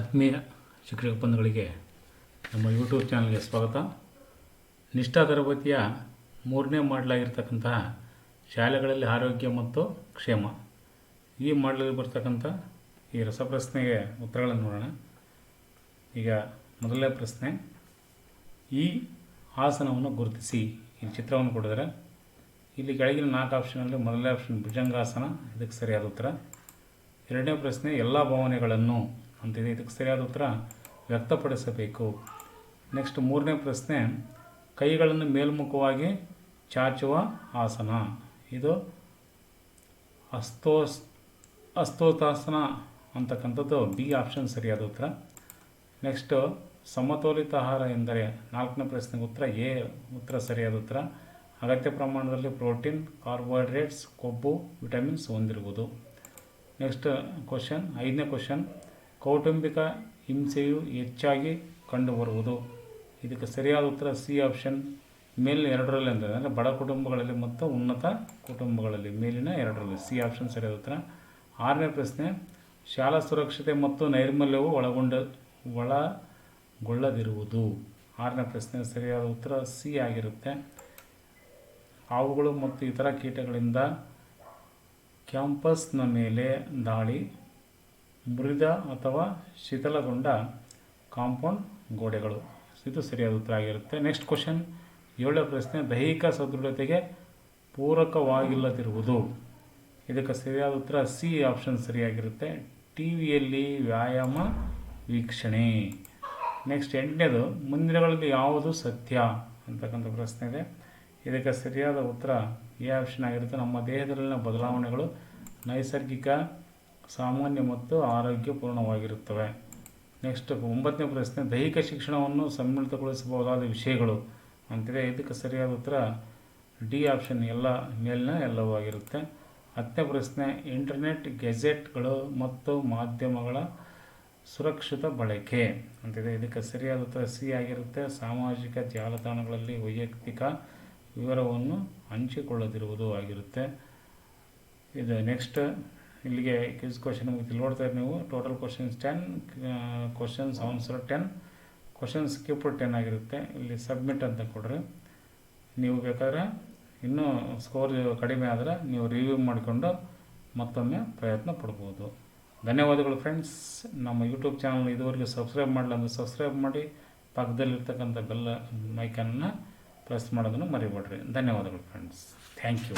ಆತ್ಮೀಯ ಶಿಕ್ಷಕ ಬಂಧುಗಳಿಗೆ ನಮ್ಮ ಯೂಟ್ಯೂಬ್ ಚಾನಲ್ಗೆ ಸ್ವಾಗತ. ನಿಷ್ಠಾ ತರಬೇತಿಯ ಮೂರನೇ ಮಾಡಲಾಗಿರ್ತಕ್ಕಂತಹ ಶಾಲೆಗಳಲ್ಲಿ ಆರೋಗ್ಯ ಮತ್ತು ಕ್ಷೇಮ. ಈ ಮಾಡಲಲ್ಲಿ ಬರ್ತಕ್ಕಂಥ ಈ ರಸಪ್ರಶ್ನೆಗೆ ಉತ್ತರಗಳನ್ನು ನೋಡೋಣ. ಈಗ ಮೊದಲನೇ ಪ್ರಶ್ನೆ, ಈ ಆಸನವನ್ನು ಗುರುತಿಸಿ. ಈ ಚಿತ್ರವನ್ನು ಕೊಡಿದರೆ ಇಲ್ಲಿ ಕೆಳಗಿನ ನಾಲ್ಕು ಆಪ್ಷನಲ್ಲಿ ಮೊದಲನೇ ಆಪ್ಷನ್ ಭುಜಂಗಾಸನ, ಇದಕ್ಕೆ ಸರಿಯಾದ ಉತ್ತರ. ಎರಡನೇ ಪ್ರಶ್ನೆ, ಎಲ್ಲ ಭಾವನೆಗಳನ್ನು ಅಂತಿದೆ ಇದಕ್ಕೆ ಸರಿಯಾದ ಉತ್ತರ ವ್ಯಕ್ತಪಡಿಸಬೇಕು. ನೆಕ್ಸ್ಟ್ ಮೂರನೇ ಪ್ರಶ್ನೆ, ಕೈಗಳನ್ನು ಮೇಲ್ಮುಖವಾಗಿ ಚಾಚುವ ಆಸನ. ಇದು ಅಸ್ತೋಸ್ ಅಸ್ತೋತಾಸನ ಅಂತಕ್ಕಂಥದ್ದು ಬಿ ಆಪ್ಷನ್ ಸರಿಯಾದ ಉತ್ತರ. ನೆಕ್ಸ್ಟು ಸಮತೋಲಿತ ಆಹಾರ ಎಂದರೆ ನಾಲ್ಕನೇ ಪ್ರಶ್ನೆಗೆ ಉತ್ತರ ಎ, ಉತ್ತರ ಸರಿಯಾದ ಉತ್ತರ. ಅಗತ್ಯ ಪ್ರಮಾಣದಲ್ಲಿ ಪ್ರೋಟೀನ್, ಕಾರ್ಬೋಹೈಡ್ರೇಟ್ಸ್, ಕೊಬ್ಬು, ವಿಟಮಿನ್ಸ್ ಹೊಂದಿರುವುದು. ನೆಕ್ಸ್ಟ್ ಕ್ವಶನ್ ಐದನೇ ಕ್ವಶನ್ ಕೌಟುಂಬಿಕ ಹಿಂಸೆಯು ಹೆಚ್ಚಾಗಿ ಕಂಡುಬರುವುದು. ಇದಕ್ಕೆ ಸರಿಯಾದ ಉತ್ತರ ಸಿ ಆಪ್ಷನ್. ಮೇಲಿನ ಎರಡರಲ್ಲಿ ಅಂದರೆ ಅಂದರೆ ಬಡ ಕುಟುಂಬಗಳಲ್ಲಿ ಮತ್ತು ಉನ್ನತ ಕುಟುಂಬಗಳಲ್ಲಿ. ಮೇಲಿನ ಎರಡರಲ್ಲಿ ಸಿ ಆಪ್ಷನ್ ಸರಿಯಾದ ಉತ್ತರ. ಆರನೇ ಪ್ರಶ್ನೆ, ಶಾಲಾ ಸುರಕ್ಷತೆ ಮತ್ತು ನೈರ್ಮಲ್ಯವು ಒಳಗೊಂಡ, ಒಳಗೊಳ್ಳದಿರುವುದು. ಆರನೇ ಪ್ರಶ್ನೆ, ಸರಿಯಾದ ಉತ್ತರ ಸಿ ಆಗಿರುತ್ತೆ. ಹಾವುಗಳು ಮತ್ತು ಇತರ ಕೀಟಗಳಿಂದ ಕ್ಯಾಂಪಸ್ನ ಮೇಲೆ ದಾಳಿ ಮುರಿದ ಅಥವಾ ಶಿಥಿಲಗೊಂಡ ಕಾಂಪೌಂಡ್ ಗೋಡೆಗಳು. ಇದು ಸರಿಯಾದ ಉತ್ತರ ಆಗಿರುತ್ತೆ. ನೆಕ್ಸ್ಟ್ ಕ್ವಶನ್ ಏಳನೇ ಪ್ರಶ್ನೆ, ದೈಹಿಕ ಸದೃಢತೆಗೆ ಪೂರಕವಾಗಿಲ್ಲದಿರುವುದು. ಇದಕ್ಕೆ ಸರಿಯಾದ ಉತ್ತರ ಸಿ ಆಪ್ಷನ್ ಸರಿಯಾಗಿರುತ್ತೆ. ಟಿ ವಿಯಲ್ಲಿ ವ್ಯಾಯಾಮ, ವೀಕ್ಷಣೆ. ನೆಕ್ಸ್ಟ್ ಎಂಟನೇದು ಮುಂದಿನಗಳಲ್ಲಿ ಯಾವುದು ಸತ್ಯ ಅಂತಕ್ಕಂಥ ಪ್ರಶ್ನೆ ಇದೆ. ಇದಕ್ಕೆ ಸರಿಯಾದ ಉತ್ತರ ಎ ಆಪ್ಷನ್ ಆಗಿರುತ್ತೆ. ನಮ್ಮ ದೇಹದಲ್ಲಿನ ಬದಲಾವಣೆಗಳು ನೈಸರ್ಗಿಕ ಸಾಮಾನ್ಯ ಮತ್ತು ಆರೋಗ್ಯಪೂರ್ಣವಾಗಿರುತ್ತವೆ. ನೆಕ್ಸ್ಟ್ ಒಂಬತ್ತನೇ ಪ್ರಶ್ನೆ, ದೈಹಿಕ ಶಿಕ್ಷಣವನ್ನು ಸಮ್ಮಿಳಿತಗೊಳಿಸಬಹುದಾದ ವಿಷಯಗಳು. ಅಂತಿದೆ, ಇದಕ್ಕೆ ಸರಿಯಾದ ಉತ್ತರ ಡಿ ಆಪ್ಷನ್ ಎಲ್ಲ, ಮೇಲಿನ ಎಲ್ಲವೂ ಆಗಿರುತ್ತೆ. ಹತ್ತನೇ ಪ್ರಶ್ನೆ, ಇಂಟರ್ನೆಟ್, ಗೆಜೆಟ್ಗಳು ಮತ್ತು ಮಾಧ್ಯಮಗಳ ಸುರಕ್ಷಿತ ಬಳಕೆ. ಅಂತಿದೆ, ಇದಕ್ಕೆ ಸರಿಯಾದ ಉತ್ತರ ಸಿ ಆಗಿರುತ್ತೆ. ಸಾಮಾಜಿಕ ಜಾಲತಾಣಗಳಲ್ಲಿ ವೈಯಕ್ತಿಕ ವಿವರವನ್ನು ಹಂಚಿಕೊಳ್ಳದಿರುವುದು ಆಗಿರುತ್ತೆ. ಇದು ನೆಕ್ಸ್ಟ್ ಇಲ್ಲಿಗೆ ಕ್ವಿಸ್ ಕ್ವಶನ್ ಮುಗಿತು ನೋಡ್ತಾ ಇರಿ ನೀವು. Total questions ten questions answer ten question skip ten ಆಗಿರುತ್ತೆ. ಇಲ್ಲಿ ಸಬ್ಮಿಟ್ ಅಂತ ಕೊಡ್ರಿ. ನೀವು ಬೇಕಾದ್ರೆ ಇನ್ನೂ ಸ್ಕೋರ್ ಕಡಿಮೆ ಆದರೆ ನೀವು ರಿವ್ಯೂ ಮಾಡಿಕೊಂಡು ಮತ್ತೊಮ್ಮೆ ಪ್ರಯತ್ನ ಪಡ್ಬೋದು. ಧನ್ಯವಾದಗಳು ಫ್ರೆಂಡ್ಸ್ ನಮ್ಮ ಯೂಟ್ಯೂಬ್ ಚಾನಲ್ ಇದುವರೆಗೆ ಸಬ್ಸ್ಕ್ರೈಬ್ ಮಾಡಲ್ಲ ಅಂದರೆ ಸಬ್ಸ್ಕ್ರೈಬ್ ಮಾಡಿ, ಪಕ್ಕದಲ್ಲಿರ್ತಕ್ಕಂಥ ಬೆಲ್ಲ ಮೈಕನ್ನು ಪ್ರೆಸ್ ಮಾಡೋದನ್ನು ಮರಿಬೇಡ್ರಿ. ಧನ್ಯವಾದಗಳು ಫ್ರೆಂಡ್ಸ್ ಥ್ಯಾಂಕ್ ಯು